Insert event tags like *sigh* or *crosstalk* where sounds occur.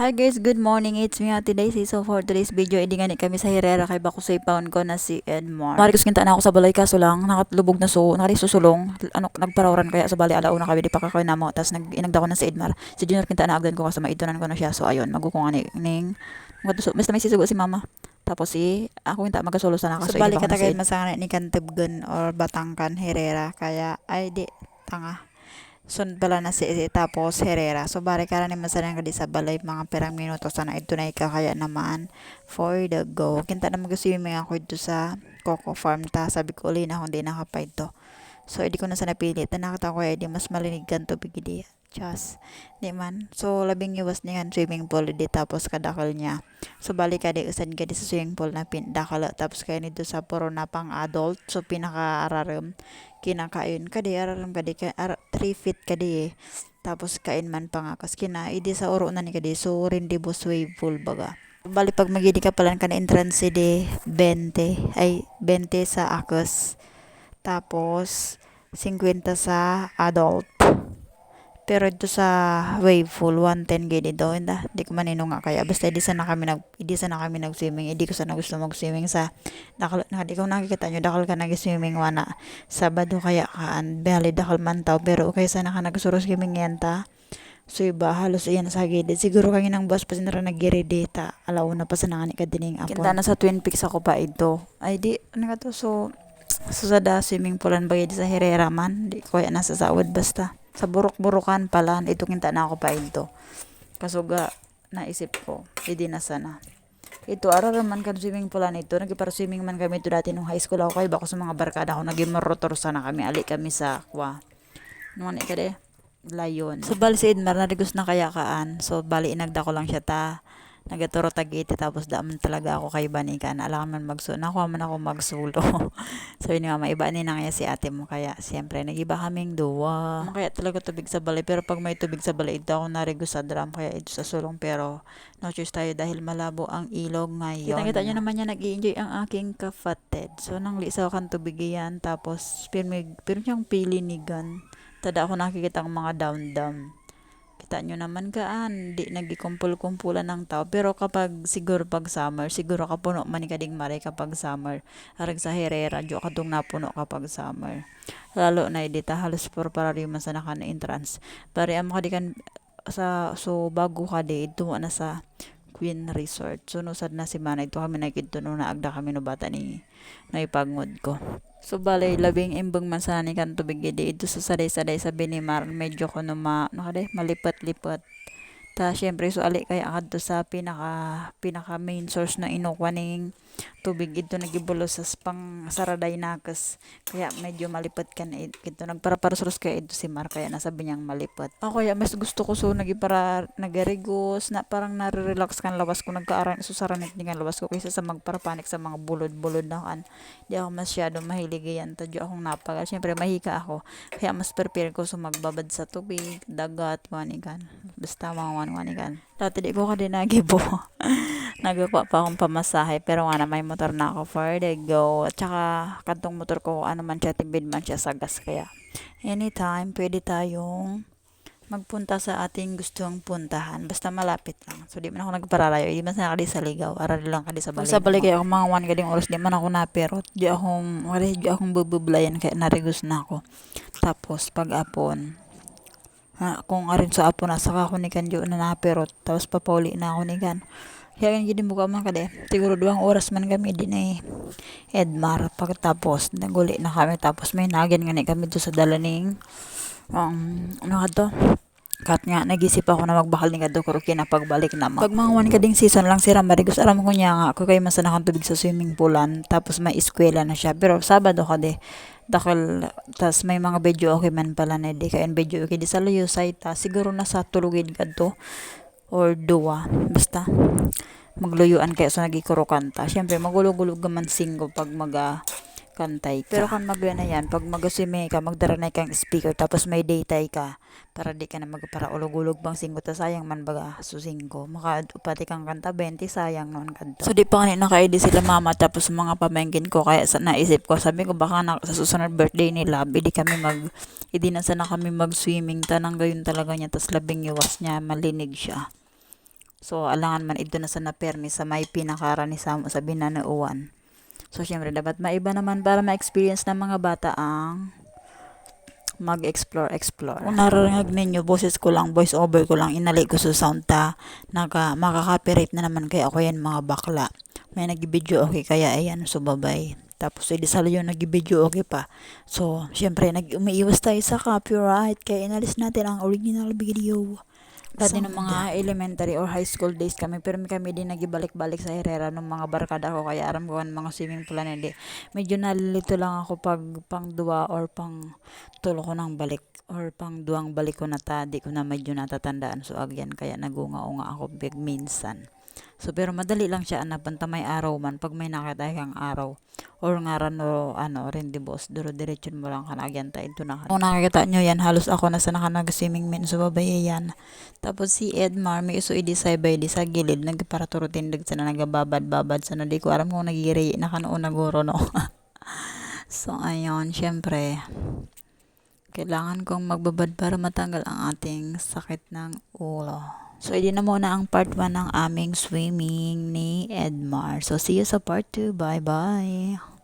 Hi guys, good morning. It's me Ate Daisy. So for today's video, idi nga ni kami sa Herrera kay bako sa pound ko na si Edmar. Mari kus kinta na ako sa balay kaso lang nakatlubog na so, nakari susulong. Ano nagparawran kaya sa balay alauna kami di pa kakoy na mo. Tas nag inagda ko na si Edmar. Si Junior kinta na agdan ko kasi maitunan ko na siya. So ayun, magkukunga ni ning Matuso, basta may sisugo si mama. Tapos si ako kinta magasolo sa nakaso. So, balik ka ka tagay masana ni Kantubgan or Batangkan, Herrera. Kaya, ay di, tanga. Sun pala na si, tapos Herrera. So, bari ka ni masana ka di sa balay mga perang minuto sana ito na ka kaya naman for the go. Kinta na mag-swimming ako dito sa Coco Farm ta. Sabi ko uli na kung di nakapay to. So, hindi ko na sana pilit. Na nakita ko, di mas malinig kan tubig di. Chas. Di man. So, labing iwas niya kan swimming pool di tapos kadakal niya. So, balik ka di usan ka di sa swimming pool na pindakala. Tapos kaya nito sa puro na pang adult. So, pinaka-araram. Kinakain ka di. Araram ka di. 3 feet ka di eh. Tapos kain man pa nga. Kas kina, idi sa uro na ni ka di. So, rin di bo swimming pool baga. Bali pag magidi ka pala ka na entrance di 20. Ay, 20 sa akos. Tapos, 50 sa adult. Pero ito sa wave pool 110 gid daw inda. Di ko manino nga kaya basta di sana kami nag di sana kami nag swimming. Di ko sana gusto mag swimming sa dakal na di ko nakikita nyo dakal ka nag swimming wana. Sabado kaya kaan bali dakal man taw pero okay sana ka nagsuro swimming yan ta. So iba halos iyan sa gilid. Siguro kang inang bus pa sinara nagiri data. Alaw na pa sa nangani ka dining apon. Kinta na sa Twin Peaks ako pa ito. Ay di, ano ka to? So, so sa da swimming poolan ba di sa Herrera man. Di ko yan nasa sawad basta. Sa burok-burukan pala, ito kinta na ako pa ito. Kasuga, naisip ko, hindi na sana. Ito, araw man kan swimming poolan ito. Nagipara swimming man kami ito dati nung high school ako kayo. Bako sa mga barkada ako, naging marotor sana kami. Ali kami sa, kwa. Nung ano ka de? Layon. So, bali si Edmar, narigos na kaya kaan. So, bali inagda ko lang siya ta nagaturo tagiti tapos daaman talaga ako kay banikan alam man magso nakuha man ako magsulo. So yun nga maiba ni na kaya si ate mo kaya siyempre nagiba kaming duwa. Kaya talaga tubig sa balay pero pag may tubig sa balay ito ako narigo sa drum kaya ito sa sulong pero no choice tayo dahil malabo ang ilog ngayon. Kita kita nyo naman niya nag enjoy ang aking kafated so nang lisaw kan tubig yan tapos pirmig pero siyang pilinigan tada ako nakikita ang mga down-down kita nyo naman kaan, di nagikumpul-kumpulan ng tao. Pero kapag siguro pag summer, siguro ka puno man kading mare kapag summer. Arag sa Herrera, jo kadung napuno kapag summer. Lalo na edita halos por para rin sa nakan entrance. Pare am kadikan sa so bago ka di ito na sa Queen Resort. So nusad na si Mana ito kami nagkito nung naagda kami no bata ni naipagngod ko. So balay labing imbang man sana ni kan tubig gidi ito sa saday-saday sa Binimar medyo ko no ma no kade malipat-lipat. Ta syempre so ali kay akad sa pinaka pinaka main source na inukwa ning tubig ito nagibulo sa pang saraday nakas kaya medyo malipat kan ito nagpara-parasos kaya ito si Mar kaya nasabi niyang malipat ako kaya mas gusto ko so nagipara nagarigos na parang nare-relax kan lawas ko nagkaaran so saranit ni lawas ko kaysa sa magparapanik sa mga bulod-bulod na kan. Di ako masyado mahilig yan tadyo akong napagal syempre mahika ako. Kaya mas prepare ko so magbabad sa tubig dagat wanikan basta mga wanikan dati di ko ka din nagibo. *laughs* Nagawa pa akong pamasahe pero nga na may motor na ako for the go. At saka kantong motor ko ano man siya tibid man siya sa gas. Kaya anytime pwede tayong magpunta sa ating gustong puntahan. Basta malapit lang. So di man ako nagparalayo di man sa kadi sa ligaw. Aral lang kadi sa balay sa kaya ako mga one kading oras di man ako naperot di akong wala di akong bubublayan. Kaya narigos na ako. Tapos pag apon ha, kung arin sa apon na saka ako ni kanjo na naperot tapos papauli na ako ni kan kaya kan gini buka man kade. Siguro duwang oras man kami din eh. Edmar pagkatapos naguli na kami tapos may nagin nga kami do sa dalaning um, ano ka to? Kat nga, nagisip ako na magbakal ni Kadto Kuro pagbalik naman. Pag mga one kading season lang si Ramarigos, alam ko niya nga, ako kayo masanakan tubig sa swimming poolan, tapos may eskwela na siya. Pero Sabado ka de, tas may mga video okay man pala na di, kaya video okay di sa layo site, ta, siguro nasa tulugin ka to, or duwa, basta magluyuan kaya sa nagikurukan ta. Siyempre, magulog-gulog man singgo pag maga kantay ka. Pero kan magya na yan, pag magasime ka, magdaranay kang speaker, tapos may daytay ka, para di ka na magpara ulog-ulog bang singgo, ta sayang man baga susinggo. Maka upati kang kanta, 20, sayang noon kanta. So di pa kanina naka-ID sila mama, tapos mga pamengkin ko, kaya sa naisip ko, sabi ko baka na, sa susunod birthday nila, hindi kami mag, hindi na sana kami mag-swimming, tanang gayon talaga niya, tas labing iwas niya, malinig siya. So, alangan man ito na sa naperni sa may pinakara ni Samo sa binanauan. So, syempre, dapat maiba naman para ma-experience ng mga bata ang mag-explore, explore. Kung nararangag ninyo, boses ko lang, voice over ko lang, inali ko sa sound ta, naka, makaka-copyright na naman kaya ako yan mga bakla. May nag-video okay, kaya ayan, so bye Tapos, edi salo yung nag-video okay pa. So, syempre, nag umiiwas tayo sa copyright, kaya inalis natin ang original video. Dati ng mga elementary or high school days kami, pero kami din nagibalik-balik sa Herrera ng mga barkada ko, kaya aram ko ang mga swimming pool na hindi. Medyo nalilito lang ako pag pang dua or pang tulo ko ng balik or pang duwang balik ko na ta, di ko na medyo natatandaan. So, agyan, kaya nagunga-unga ako big minsan. So, pero madali lang siya anapan ta may araw man pag may nakita kang araw or nga ran no, ano rin di boss duro diretsyon mo lang kanagyan ta ito na kung nakikita nyo yan halos ako na sa nakanag swimming min so babaye yan. Tapos si Edmar may iso idi sa bay di sa gilid nagparaturo tindig sa na nagababad-babad sa no di ko alam kung nagiri na kanoon naguro no. *laughs* So ayun syempre kailangan kong magbabad para matanggal ang ating sakit ng ulo. So, hindi na muna ang part 1 ng aming swimming ni Edmar. So, see you sa part 2. Bye-bye!